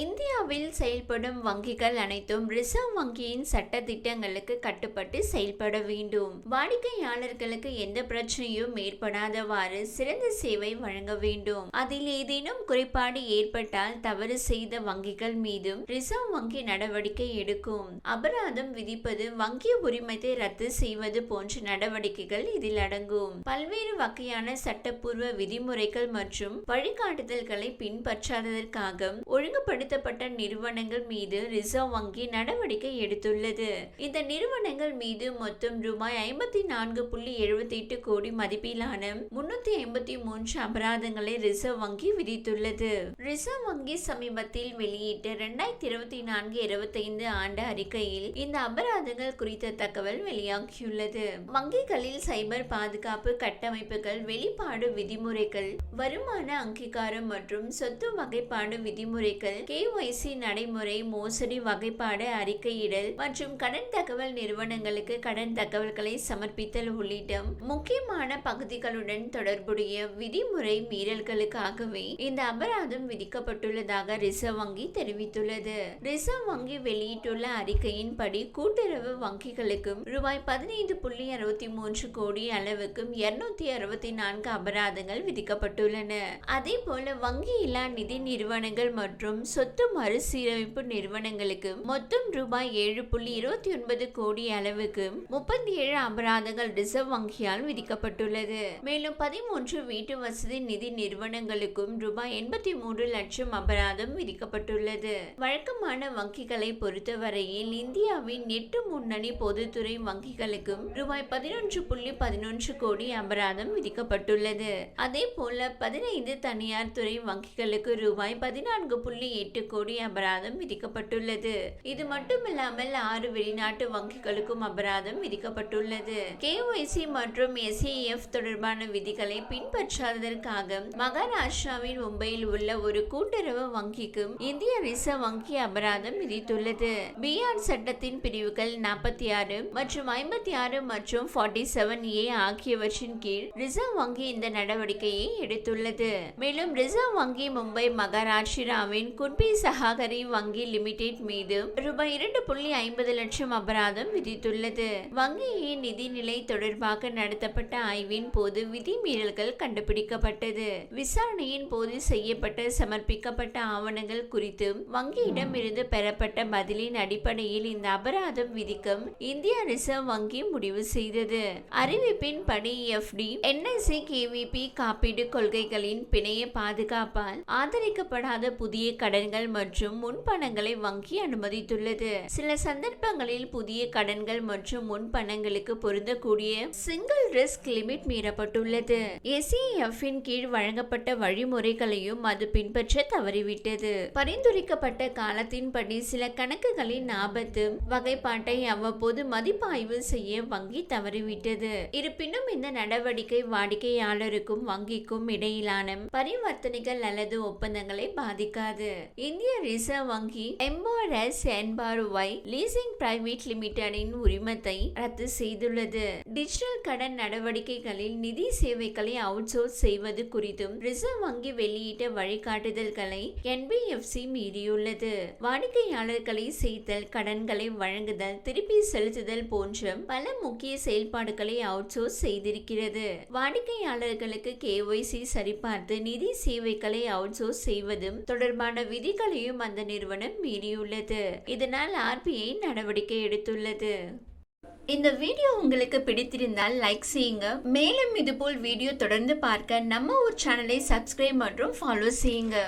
இந்தியாவில் செயல்படும் வங்கிகள் அனைத்தும் ரிசர்வ் வங்கியின் சட்ட திட்டங்களுக்கு கட்டுப்பட்டு செயல்பட வேண்டும். வாடிக்கையாளர்களுக்கு எந்த பிரச்சனையும் ஏற்படாதவாறு சிறந்த சேவை வழங்க வேண்டும். அதில் ஏதேனும் குறைபாடு ஏற்பட்டால் தவறு செய்த வங்கிகள் மீதும் ரிசர்வ் வங்கி நடவடிக்கை எடுக்கும். அபராதம் விதிப்பது வங்கி உரிமத்தை ரத்து செய்வது போன்ற நடவடிக்கைகள் இதில் அடங்கும். பல்வேறு வகையான சட்டப்பூர்வ விதிமுறைகள் மற்றும் வழிகாட்டுதல்களை பின்பற்றாததற்காக ஒழுங்குபடுத்தப்பட்ட நிறுவனங்கள் மீது ரிசர்வ் வங்கி நடவடிக்கை எடுத்துள்ளது. இந்த நிறுவனங்கள் மீது மொத்தம் ரூபாய் ஐம்பத்தி நான்கு புள்ளி எழுபத்தி எட்டு கோடி மதிப்பிலான முன்னூத்தி ஐம்பத்தி மூன்று அபராதங்களை ரிசர்வ் வங்கி விதித்துள்ளது. ரிசர்வ் வங்கி சமீபத்தில் வெளியிட்ட இரண்டாயிரத்தி இருபத்தி நான்கு இருபத்தைந்து ஆண்டு அறிக்கையில் இந்த அபராதங்கள் குறித்த தகவல் வெளியாகியுள்ளது. வங்கிகளில் சைபர் பாதுகாப்பு கட்டமைப்புகள் வெளிப்பாடு விதிமுறைகள் வருமான அங்கீகாரம் மற்றும் சொத்து வகைப்பாடு விதிமுறைகள் கேஒய்சி நடைமுறை மோசடி வகைப்பாடு அறிக்கையிடல் மற்றும் கடன் தகவல் நிறுவனங்களுக்கு கடன் தகவல்களை சமர்ப்பித்தல் உள்ளிட்ட முக்கியமான பகுதிகளுடன் தொடர்புடைய விதிமுறை மீறல்களுக்காகவே இந்த அபராதம் விதிக்கப்பட்டுள்ளதாக ரிசர்வ் வங்கி தெரிவித்துள்ளது. ரிசர்வ் வங்கி வெளியிட்டுள்ள அறிக்கையின்படி கூட்டுறவு வங்கிகளுக்கும் ரூபாய் பதினைந்து புள்ளி அறுபத்தி மூன்று கோடி அளவுக்கும் இருநூத்தி அறுபத்தி நான்கு அபராதங்கள் விதிக்கப்பட்டுள்ளன. அதே போல வங்கி இல்லா நிதி நிறுவனங்கள் மற்றும் சொத்து மறுசீரமைப்பு நிறுவனங்களுக்கு மொத்தம் ரூபாய் ஏழு புள்ளி இருபத்தி ஒன்பது கோடி அளவுக்கு முப்பத்தி ஏழு அபராதங்கள் ரிசர்வ் வங்கியால் விதிக்கப்பட்டுள்ளது. மேலும் பதிமூன்று வீட்டு வசதி நிதி நிறுவனங்களுக்கும் ரூபாய் எண்பத்தி மூன்று லட்சம் அபராதம் விதிக்கப்பட்டுள்ளது. வழக்கமான வங்கிகளை பொறுத்தவரையில் இந்தியாவின் எட்டு முன்னணி பொதுத்துறை வங்கிகளுக்கும் ரூபாய் பதினொன்று புள்ளி பதினொன்று கோடி அபராதம் விதிக்கப்பட்டுள்ளது. அதே போல பதினைந்து தனியார் துறை வங்கிகளுக்கு ரூபாய் பதினான்கு புள்ளி எட்டு கோடி அபராதம் விதிக்கப்பட்டுள்ளது. இது மட்டுமில்லாமல் ஆறு வெளிநாட்டு வங்கிகளுக்கும் அபராதம் விதிக்கப்பட்டுள்ளது. கேஒய்சி மற்றும் எஸ்ஏஎஃப் தொடர்பான விதிகளை பின்பற்றாததற்காக மகாராஷ்டிராவின் மும்பையில் உள்ள ஒரு கூட்டுறவு வங்கிக்கும் இந்திய ரிசர்வ் வங்கி அபராதம் விதித்துள்ளது. பிஆர் சட்டத்தின் பிரிவுகள் நாற்பத்தி ஆறு மற்றும் ஐம்பத்தி ஆறு மற்றும் ஃபார்ட்டி செவன் ஏ ஆகியவற்றின் கீழ் ரிசர்வ் வங்கி இந்த நடவடிக்கையை எடுத்துள்ளது. மேலும் ரிசர்வ் வங்கி மும்பை மகாராஷ்டிராவின் குன்பி சஹாகரி வங்கி லிமிடெட் மீது ரூபாய் இரண்டு புள்ளி ஐம்பது லட்சம் அபராதம் விதித்துள்ளது. வங்கியின் நிதிநிலை தொடர்பாக நடத்தப்பட்ட ஆய்வின் போது விதிமீறல்கள் கண்டுபிடிக்கப்பட்டது. விசாரணையின் போது செய்யப்பட்ட சமர்ப்பிக்கப்பட்ட ஆவணங்கள் குறித்து வங்கியிடம் இருந்து பெறப்பட்ட பதிலின் அடிப்படையில் இந்த அபராதம் விதிக்கும் இந்திய ரிசர்வ் வங்கி முடிவு செய்தது. அறிவிப்பின் படி எஃப்டி என்எஸ்சி கேவிபி காப்பீடு கொள்கைகளின் பிணைய பாதுகாப்பால் ஆதரிக்கப்படாத புதிய கடன் கடன்கள் மற்றும் முன்பணங்களை வங்கி அனுமதித்துள்ளது. சில சந்தர்ப்பங்களில் புதிய கடன்கள் மற்றும் முன்பணங்களுக்கு பொருந்தக்கூடிய சிங்கிள் ரிஸ்க் லிமிட் மீறப்பட்டுள்ளது. எஸ்இஎஃப் கீழ் வழங்கப்பட்ட வழிமுறைகளையும் அது பின்பற்ற தவறிவிட்டது. பரிந்துரைக்கப்பட்ட காலத்தின்படி சில கணக்குகளின் ஆபத்து வகைப்பாட்டை அவ்வப்போது மதிப்பாய்வு செய்ய வங்கி தவறிவிட்டது. இருப்பினும் இந்த நடவடிக்கை வாடிக்கையாளருக்கும் வங்கிக்கும் இடையிலான பரிவர்த்தனைகள் அல்லது ஒப்பந்தங்களை பாதிக்காது. இந்திய ரிசர்வ் வங்கி எம்ஆர்எஸ் என்பாருவாய் லீசிங் பிரைவேட் லிமிடெடின் உரிமத்தை ரத்து செய்துள்ளது. டிஜிட்டல் கடன் நடவடிக்கைகளில் நிதி சேவைகளை அவுட்சோர்ஸ் செய்வது குறித்தும் ரிசர்வ் வங்கி வெளியிட்ட வழிகாட்டுதல்களை என்பிஎஃப்சி மீறியுள்ளது. வாடிக்கையாளர்களை செய்தல் கடன்களை வழங்குதல் திருப்பி செலுத்துதல் போன்ற பல முக்கிய செயல்பாடுகளை அவுட்சோர்ஸ் செய்திருக்கிறது. வாடிக்கையாளர்களுக்கு கேஒய்சி சரிபார்த்து நிதி சேவைகளை அவுட்சோர்ஸ் செய்வதும் தொடர்பான விதிகளையும் அந்த நிறுவனம் மீறியுள்ளது. இதனால் ஆர்பிஐ நடவடிக்கை எடுத்துள்ளது. இந்த வீடியோ உங்களுக்கு பிடித்திருந்தால் லைக் செய்யுங்க. மேலும் இதுபோல் வீடியோ தொடர்ந்து பார்க்க நம்ம ஒரு சேனலை சப்ஸ்கிரைப் மற்றும் ஃபாலோ செய்யுங்க.